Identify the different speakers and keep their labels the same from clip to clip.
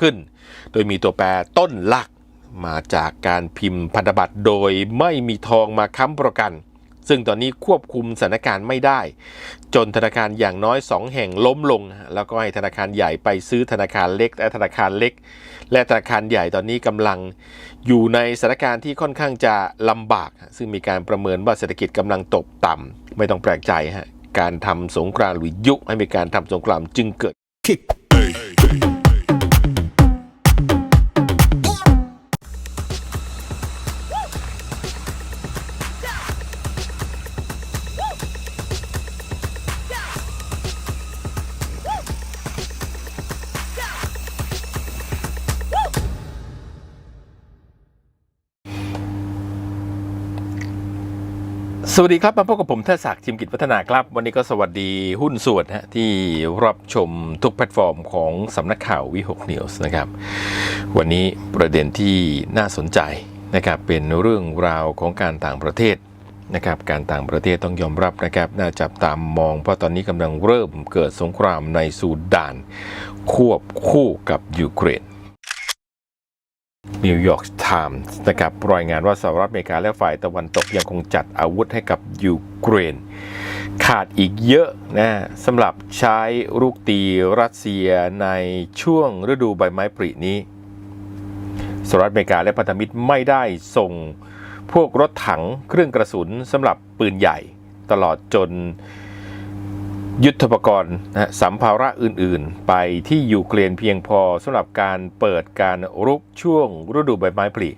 Speaker 1: ขึ้น โดยมีตัวแปรต้นหลักมาจากการพิมพ์พันธบัตรโดยไม่มีทองมาค้ำประกัน ซึ่งตอนนี้ควบคุมสถานการณ์ไม่ได้ จนธนาคารอย่างน้อย 2 แห่งล้มลง แล้วก็ให้ธนาคารใหญ่ไปซื้อธนาคารเล็กและธนาคารเล็ก และธนาคารใหญ่ตอนนี้กำลัง อยู่ในสถานการณ์ที่ค่อนข้างจะลำบาก ซึ่งมีการประเมินว่าเศรษฐกิจกำลังตกต่ำไม่ต้องแปลกใจฮะการทำสงครามหรือยุให้มีการทำสงครามจึงเกิด สวัสดีครับมาพบกับผมเทศศักดิ์ชิมกิจพัฒนาครับ วันนี้ก็สวัสดีหุ้นส่วนฮะที่รับชมทุกแพลตฟอร์มของสำนักข่าววิหกนิวส์นะครับ วันนี้ประเด็นที่น่าสนใจนะครับเป็นเรื่องราวของการต่างประเทศนะครับการต่างประเทศต้องยอมรับนะครับน่าจับตามมองเพราะตอนนี้กำลังเริ่มเกิดสงครามในซูดาน ควบคู่กับยูเครน นิวยอร์กไทมส์นะครับรายงานว่าสหรัฐอเมริกาและฝ่ายตะวันตกยังคงจัดอาวุธให้กับยูเครน ขาดอีกเยอะนะสำหรับใช้ลูกตีรัสเซียในช่วงฤดูใบไม้ผลินี้สหรัฐอเมริกาและพันธมิตรไม่ได้ส่งพวกรถถังเครื่องกระสุนสำหรับปืนใหญ่ ตลอดจน ยุทธปกรณ์นะสัมภาระอื่นๆ ไปที่ยูเครนเพียงพอสำหรับการเปิดการรุกช่วงฤดูใบไม้ผลิ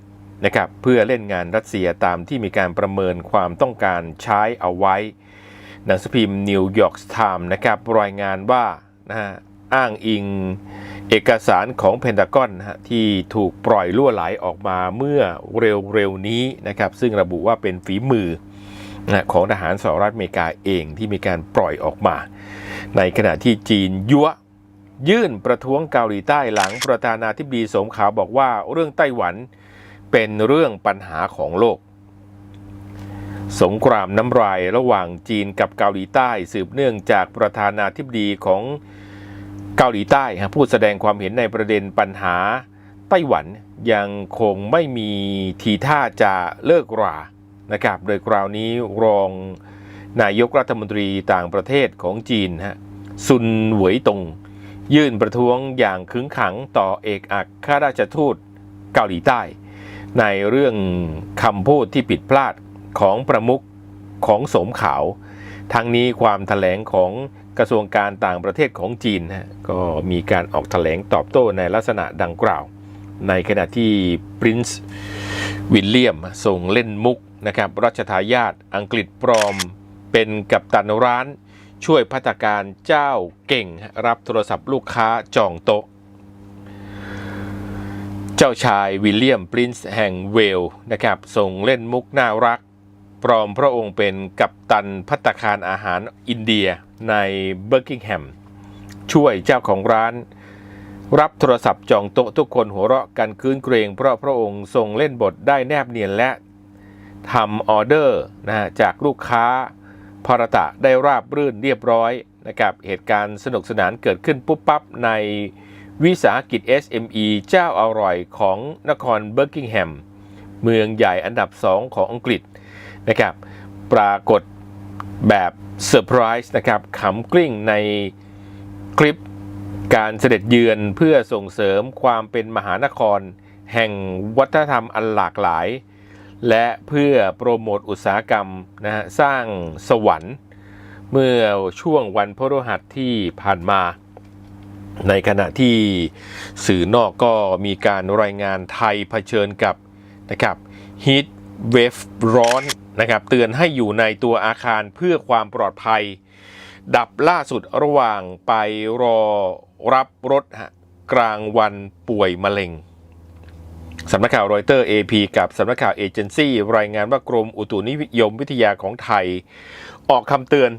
Speaker 1: นะครับเพื่อเล่นงานรัสเซียตามที่มีการประเมินความต้องการใช้เอาไว้ หนังสือพิมพ์นิวยอร์กไทม์นะครับรายงานว่านะฮะอ้างอิงเอกสารของเพนทากอนนะฮะที่ถูกปล่อยล่วไหลออกมาเมื่อเร็วๆนี้นะครับซึ่งระบุว่าเป็นฝีมือ ของทหารสหรัฐอเมริกาเองที่มีการปล่อยออกมา ในขณะที่จีนยั่วยื่นประท้วงเกาหลีใต้หลังประธานาธิบดีสมขาวบอกว่าเรื่องไต้หวันเป็นเรื่องปัญหาของโลก สงครามน้ำลายระหว่างจีนกับเกาหลีใต้สืบเนื่องจากประธานาธิบดีของเกาหลีใต้ฮะพูดแสดงความเห็นในประเด็นปัญหาไต้หวันยังคงไม่มีทีท่าจะเลิกรา นะครับ โดยคราวนี้รองนายกรัฐมนตรีต่างประเทศของจีนฮะซุนหวยตง ยื่นประท้วงอย่างขึงขังต่อเอกอัครราชทูตเกาหลีใต้ ในเรื่องคำพูดที่ผิดพลาดของประมุขของสมขาว ทั้งนี้ความถแถลงของกระทรวงการต่างประเทศของจีนฮะก็มีการออกแถลงตอบโต้ในลักษณะดังกล่าว ในขณะที่ปรินซ์วิลเลียมส่งเล่นมุก นะครับรัชทายาทอังกฤษปลอม เป็นกัปตันร้าน ช่วยพัฒการเจ้าเก่ง รับโทรศัพท์ลูกค้าจองโต๊ะ เจ้าชายวิลเลียมปรินซ์แห่งเวลนะครับส่งเล่นมุกน่ารัก ปลอมพระองค์เป็นกัปตันพัตตาคารอาหารอินเดียในเบอร์กิงแฮมช่วยเจ้าของร้านรับโทรศัพท์จองโต๊ะทุกคนหัวเราะกันคืนเกรงเพราะพระองค์ทรงเล่นบทได้แนบเนียนและ ทำออเดอร์นะฮะจากลูกค้าพรตะได้ราบรื่นเรียบร้อยนะครับเหตุการณ์สนุกสนานเกิดขึ้นปุ๊บปั๊บในวิสาหกิจ SME เจ้าอร่อยของนครเบอร์กิงแฮมเมืองใหญ่อันดับ 2 ของอังกฤษนะครับปรากฏแบบเซอร์ไพรส์นะครับขำกลิ้งในคลิปการเสด็จเยือนเพื่อส่งเสริมความเป็นมหานคร แห่งวัฒนธรรมอันหลากหลาย และเพื่อโปรโมทอุตสาหกรรมนะฮะสร้างสวรรค์เมื่อช่วงวันพฤหัสที่ผ่านมา ในขณะที่สื่อนอกก็มีการรายงานไทยเผชิญกับนะครับฮีทเวฟร้อนนะครับเตือนให้อยู่ในตัวอาคารเพื่อความปลอดภัย ดับล่าสุดระหว่างไปรอรับรถกลางวันป่วยมะเร็ง สำนักข่าวรอยเตอร์ AP กับสำนักข่าวเอเจนซี่รายงานว่ากรมอุตุนิยมวิทยาของไทย ออกคำเตือน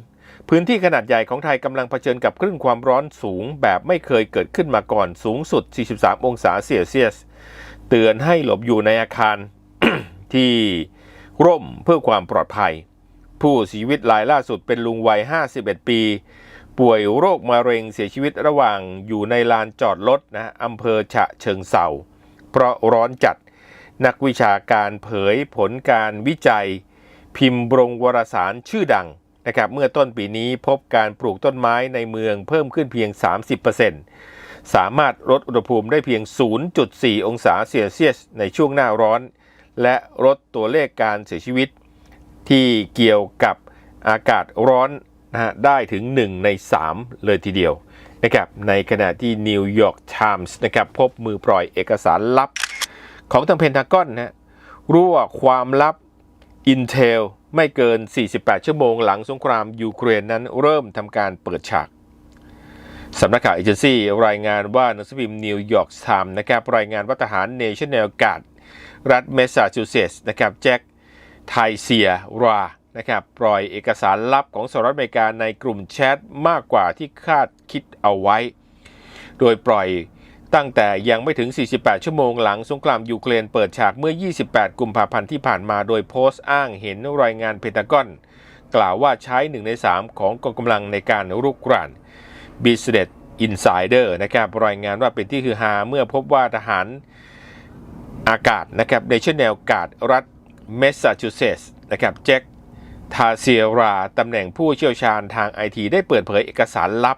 Speaker 1: พื้นที่ขนาดใหญ่ของไทยกำลังเผชิญกับคลื่นความร้อนสูงแบบไม่เคยเกิดขึ้นมาก่อนสูงสุด 43 องศาเซลเซียส เตือนให้หลบอยู่ในอาคารที่ร่มเพื่อความปลอดภัย ผู้เสียชีวิตรายล่าสุดเป็นลุงวัย 51 ปี ป่วยโรคมะเร็งเสียชีวิตระหว่างอยู่ในลานจอดรถนะอำเภอฉะเชิงเซา เพราะร้อนจัด นักวิชาการเผยผลการวิจัย พิมพ์บรงวรสารชื่อดังนะครับเมื่อต้นปีนี้พบการปลูกต้นไม้ในเมืองเพิ่มขึ้นเพียง 30%สามารถลดอุณหภูมิได้เพียง 0.4 องศาเซลเซียส ในช่วงหน้าร้อน และลดตัวเลขการเสียชีวิต ที่เกี่ยวกับอากาศร้อนนะฮะได้ถึง 1 ใน 3 เลยทีเดียว นะครับในขณะที่นิวยอร์กไทมส์นะครับพบมือปล่อยเอกสารลับ ของทางเพนทากอนนะรั่วความลับ Intel ไม่เกิน 48 ชั่วโมงหลังสงครามยูเครนนั้นเริ่มทำการเปิดฉากสำนักข่าวเอเจนซี่รายงานว่าหนังสือพิมพ์นิวยอร์กไทม์นะครับรายงานว่าทหารเนชั่นแนลการ์ดรัฐเมสซาชูเซตส์นะครับแจ็คไทเซียรา นะครับปล่อยเอกสารลับของสหรัฐอเมริกาในกลุ่มแชทมากกว่าที่คาดคิดเอาไว้ โดยปล่อยตั้งแต่ยังไม่ถึง 48 ชั่วโมงหลังสงครามยูเครนเปิดฉากเมื่อ 28 กุมภาพันธ์ที่ผ่านมาโดยโพสต์อ้างเห็นรายงานเพนทากอน กล่าวว่าใช้1ใน 3 ของกองกำลังในการรุกราน Business Insider นะครับรายงานว่าเป็นที่ฮือฮาเมื่อพบว่าทหารอากาศนะครับในเช่นแนวกาดรัฐเมสซาชูเซตส์นะครับแจ็ค ทาเซียราตำแหน่งผู้เชี่ยวชาญทางไอทีได้เปิดเผยเอกสารลับ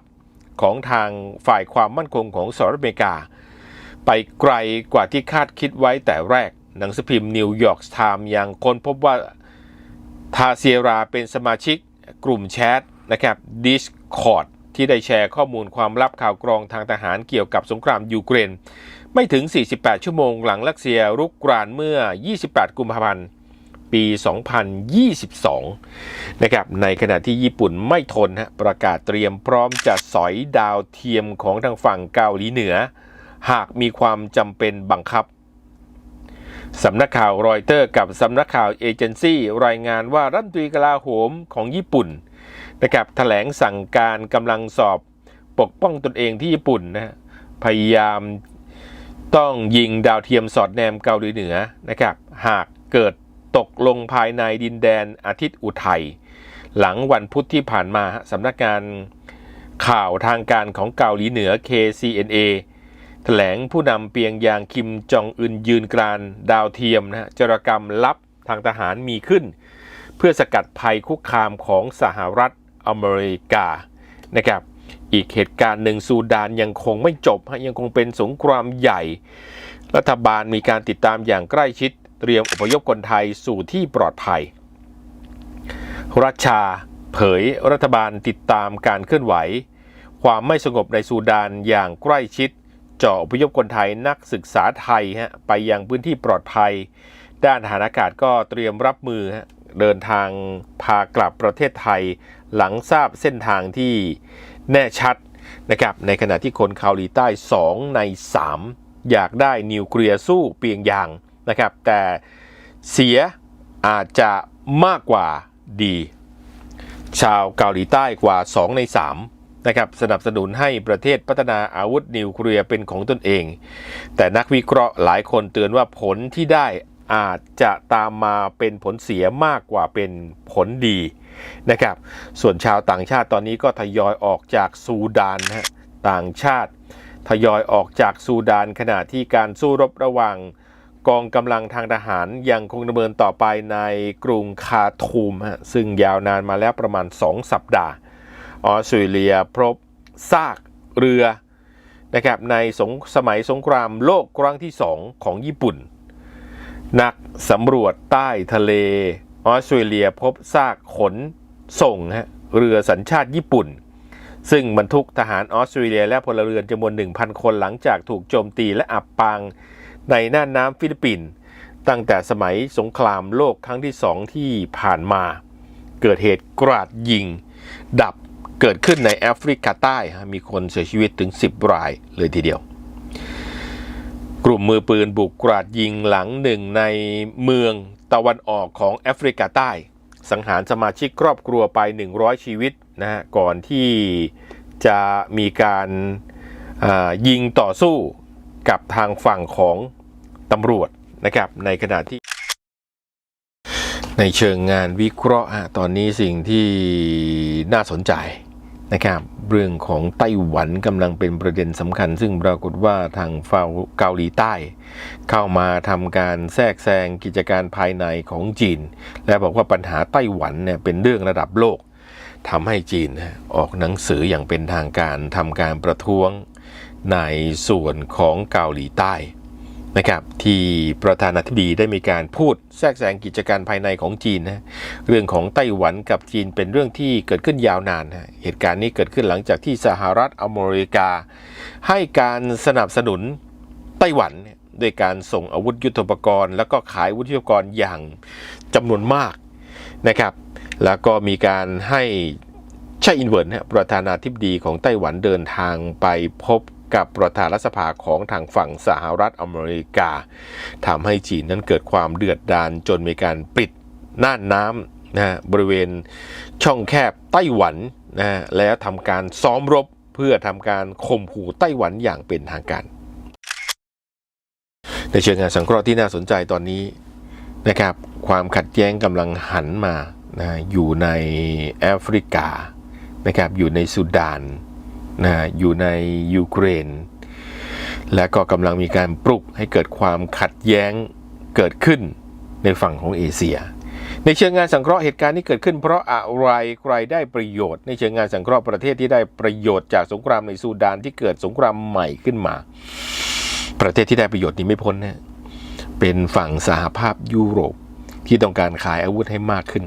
Speaker 1: ของทางฝ่ายความมั่นคงของสหรัฐอเมริกา ไปไกลกว่าที่คาดคิดไว้แต่แรก หนังสือพิมพ์นิวยอร์กไทม์ยังค้นพบว่าทาเซียราเป็นสมาชิกกลุ่มแชทนะครับ Discord ที่ได้แชร์ข้อมูลความลับข่าวกรองทางทหารเกี่ยวกับสงครามยูเครน ไม่ถึง 48 ชั่วโมงหลังรัสเซียรุกรานเมื่อ 28 กุมภาพันธ์ ปี 2022 นะครับในขณะที่ญี่ปุ่นไม่ทนฮะประกาศเตรียมพร้อมจะสอยดาวเทียมของทางฝั่งเกาหลีเหนือ หากมีความจำเป็นบังคับสำนักข่าวรอยเตอร์กับสำนักข่าวเอเจนซี่รายงานว่ารัฐมนตรีกลาโหมของญี่ปุ่นนะครับแถลงสั่งการกำลังสอบปกป้องตนเองที่ญี่ปุ่นนะฮะพยายามต้องยิงดาวเทียมสอดแนมเกาหลีเหนือนะครับ หากเกิด ตกลงภายในดินแดนอาทิตย์อุทัย หลังวันพุธที่ผ่านมาฮะสำนักงานข่าวทางการของเกาหลีเหนือ KCNA แถลงผู้นำเปียงยางคิมจองอึนยืนกรานดาวเทียมนะจรกรรมลับทางทหารมีขึ้น เพื่อสกัดภัยคุกคามของสหรัฐอเมริกานะครับอีกเหตุการณ์หนึ่งซูดานยังคงไม่จบฮะยังคงเป็นสงครามใหญ่ รัฐบาลมีการติดตามอย่างใกล้ชิด เตรียมอพยพคนไทยสู่ที่ปลอดภัย รัชชา เผยรัฐบาลติดตามการเคลื่อนไหว ความไม่สงบในซูดานอย่างใกล้ชิด เจาะอพยพคนไทยนักศึกษาไทยฮะไปยังพื้นที่ปลอดภัย ด้านทหารอากาศก็เตรียมรับมือเดินทางพากลับประเทศไทย หลังทราบเส้นทางที่แน่ชัดนะครับในขณะที่คนเกาหลีใต้ 2 ใน 3 อยากได้นิวเคลียร์สู้เปียงยาง นะครับ แต่เสียอาจจะมากกว่าดี ชาวเกาหลีใต้กว่า 2 ใน 3 นะครับ สนับสนุนให้ประเทศพัฒนาอาวุธนิวเคลียร์เป็นของตนเอง แต่นักวิเคราะห์หลายคนเตือนว่าผลที่ได้อาจจะตามมาเป็นผลเสียมากกว่าเป็นผลดีนะครับ ส่วนชาวต่างชาติตอนนี้ก็ทยอยออกจากซูดานนะฮะต่างชาติ ทยอยออกจากซูดานขณะที่การสู้รบระหว่าง กองกำลังทางทหารยังคงดำเนินต่อไปในกรุงคาทูมฮะซึ่งยาวนานมาแล้วประมาณ 2 สัปดาห์ ออสเตรเลียพบซากเรือนะครับในสงสมัยสงครามโลกครั้งที่ 2 ของญี่ปุ่น นักสำรวจใต้ทะเล ออสเตรเลียพบซากขนส่งฮะเรือสัญชาติญี่ปุ่น ซึ่งบรรทุกทหารออสเตรเลียและพลเรือนจำนวน 1,000 คนหลังจากถูกโจมตีและอับปาง ในน่านน้ำฟิลิปปินส์ตั้งแต่สมัยสงครามโลกครั้งที่สองที่ผ่านมา เกิดเหตุกราดยิง ดับเกิดขึ้นในแอฟริกาใต้ มีคนเสียชีวิตถึง 10 รายเลยทีเดียว กลุ่มมือปืนบุกกราดยิงหลังหนึ่งในเมืองตะวันออกของแอฟริกาใต้ สังหารสมาชิกครอบครัวไป 100 ชีวิตนะฮะก่อนที่จะมีการายิงต่อสู้ กับทางฝั่งของตำรวจนะครับ ในขณะที่ ในเชิงงานวิเคราะห์ฮะตอนนี้สิ่งที่น่าสนใจนะครับ เรื่องของไต้หวันกำลังเป็นประเด็นสำคัญ ซึ่งปรากฏว่าทางฝ่าเกาหลีใต้ เข้ามาทำการแทรกแซงกิจการภายในของจีน และบอกว่าปัญหาไต้หวันเนี่ยเป็นเรื่องระดับโลกทำให้จีนออกหนังสืออย่างเป็นทางการทำการประท้วง ในส่วนของเกาหลีใต้นะครับที่ประธานาธิบดีได้มีการพูดแทรกแซงกิจการภายในของจีนนะเรื่องของไต้หวันกับจีนเป็นเรื่องที่เกิดขึ้นยาวนานนะเหตุการณ์นี้เกิดขึ้นหลังจากที่สหรัฐอเมริกา ให้การสนับสนุนไต้หวันด้วยการส่งอาวุธยุทโธปกรณ์ แล้วก็ขายวุธยุทโธปกรณ์อย่างจำนวนมากนะครับ แล้วก็มีการให้ชาอินเวิร์นประธานาธิบดีของไต้หวันเดินทางไปพบ กับประธานรัฐสภาของทางฝั่งสหรัฐอเมริกาทำให้จีนนั้นเกิดความเดือดดาลจนมีการปิดน่านน้ำนะบริเวณช่องแคบไต้หวันนะฮะแล้วทำการซ้อมรบเพื่อทำการข่มขู่ไต้หวันอย่างเป็นทางการ ในเชิงงานสังเคราะห์ที่น่าสนใจตอนนี้นะครับความขัดแย้งกำลังหันมานะอยู่ในแอฟริกานะครับอยู่ในสุดาน นะอยู่ในยูเครน และก็กำลังมีการปลุกให้เกิดความขัดแย้งเกิดขึ้นในฝั่งของเอเชีย ในเชิงงานสังเคราะห์เหตุการณ์นี้เกิดขึ้นเพราะอะไรใครได้ประโยชน์ ในเชิงงานสังเคราะห์ประเทศที่ได้ประโยชน์จากสงครามในซูดานที่เกิดสงครามใหม่ขึ้นมา ประเทศที่ได้ประโยชน์นี้ไม่พ้นนะเป็นฝั่งสหภาพยุโรปที่ต้องการขายอาวุธให้มากขึ้น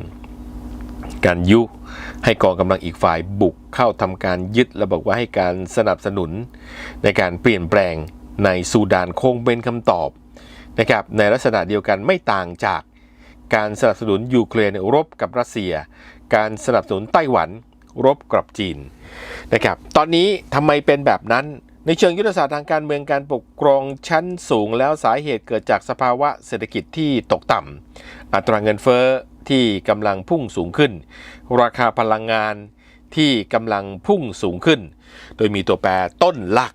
Speaker 1: การยุ ให้กองกำลังอีกฝ่ายบุกเข้าทำการยึดและบอกว่าให้การสนับสนุน ในการเปลี่ยนแปลงในซูดานคงเป็นคำตอบนะครับในลักษณะเดียวกันไม่ต่างจากการสนับสนุนยูเครนรบกับรัสเซีย การสนับสนุนไต้หวันรบกับจีนนะครับตอนนี้ทำไมเป็นแบบนั้นในเชิงยุทธศาสตร์ทางการเมืองการปกครองชั้นสูงแล้วสาเหตุเกิดจากสภาวะเศรษฐกิจที่ตกต่ำอัตราเงินเฟ้อ ที่กำลังพุ่งสูงขึ้น ราคาพลังงานที่กำลังพุ่งสูงขึ้น โดยมีตัวแปรต้นหลัก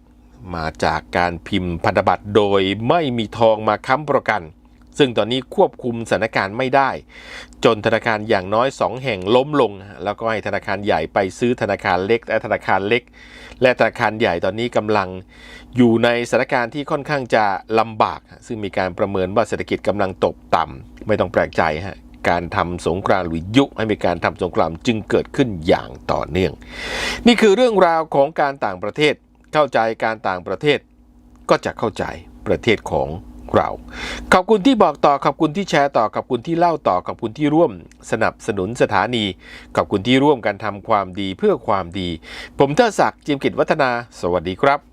Speaker 1: มาจากการพิมพ์พันธบัตรโดยไม่มีทองมาค้ำประกัน ซึ่งตอนนี้ควบคุมสถานการณ์ไม่ได้ จนธนาคารอย่างน้อย 2 แห่งล้มลง แล้วก็ให้ธนาคารใหญ่ไปซื้อธนาคารเล็กและธนาคารเล็ก และธนาคารใหญ่ตอนนี้กำลัง อยู่ในสถานการณ์ที่ค่อนข้างจะลำบาก ซึ่งมีการประเมินว่าเศรษฐกิจกำลังตกต่ำไม่ต้องแปลกใจฮะ การทำสงครามหรือยุให้มีการทำสงครามจึงเกิดขึ้นอย่างต่อเนื่อง นี่คือเรื่องราวของการต่างประเทศเข้าใจการต่างประเทศ ก็จะเข้าใจประเทศของเราขอบคุณที่บอกต่อขอบคุณที่แชร์ต่อขอบคุณที่เล่าต่อขอบคุณที่ร่วมสนับสนุนสถานี ขอบคุณที่ร่วมกันทำความดีเพื่อความดี ผมเทอศักดิ์จิมกิจวัฒนา สวัสดีครับ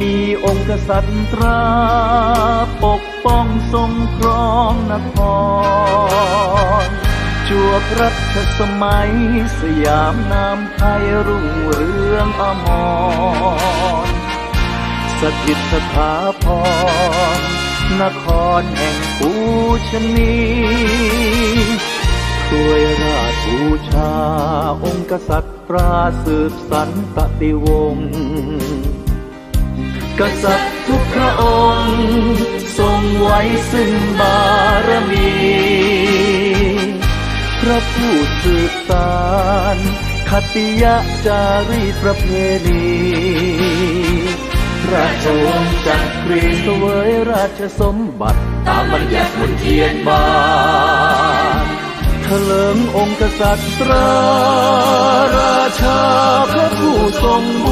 Speaker 2: มีองค์กษัตริย์ตรา ปกป้องทรงครองนครจวบรัชสมัย สยามนามไทยรุ่งเรืองอมร สถิตสถาพร นครแห่งปูชนีช่วยราชบูชา องค์กษัตริย์ปราสืบสันตติวงศ์ กษัตริย์ทุกพระองค์ ทรงไว้ซึ่งบารมี พระผู้สืบสารคติยะจารีประเพณีราชวงศ์จักรีเสวยราชสมบัติ ตามบัญญัติมนเทียนบานเถลิงองค์กษัตริย์ตราราชาพระผู้ทรงบุ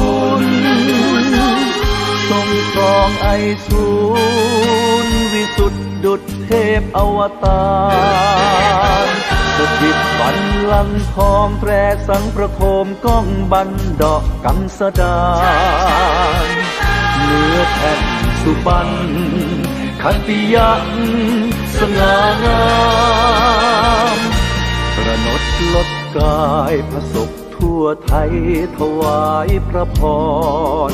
Speaker 2: ไอสูรวิสุทธิดุจเทพอวตารสถิตบันลังทองแตรสังประโคมก้องบันดอกกังสดานเนื้อแผ่นสุบรรณขันติยักษ์สง่างามประนดลดกายพระศพทั่วไทยถวายพระพร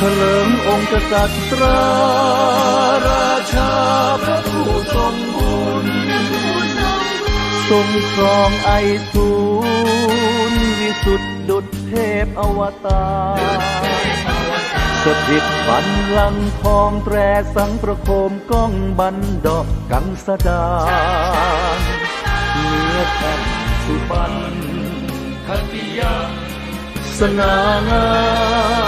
Speaker 2: เถลิงองค์กษัตริย์ราชาพระผู้ทรงบุญทรงครองไอสูรวิสุทธิดุจเทพอวตารสถิตบันลังทองแตรสังประโคมก้องบันดอกกังสดาเนื้อแผ่นสุบรรณคันติยาสง่างาม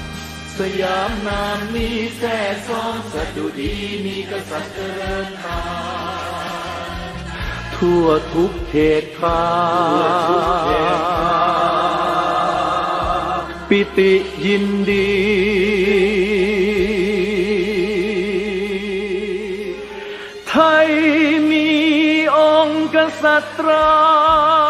Speaker 2: สยามนามนี้แท่ซ้องสะดุดีมีกษัตริย์เจริญตาทั่วทุกเขตขาปิติยินดี ไทยมีองค์กษัตรา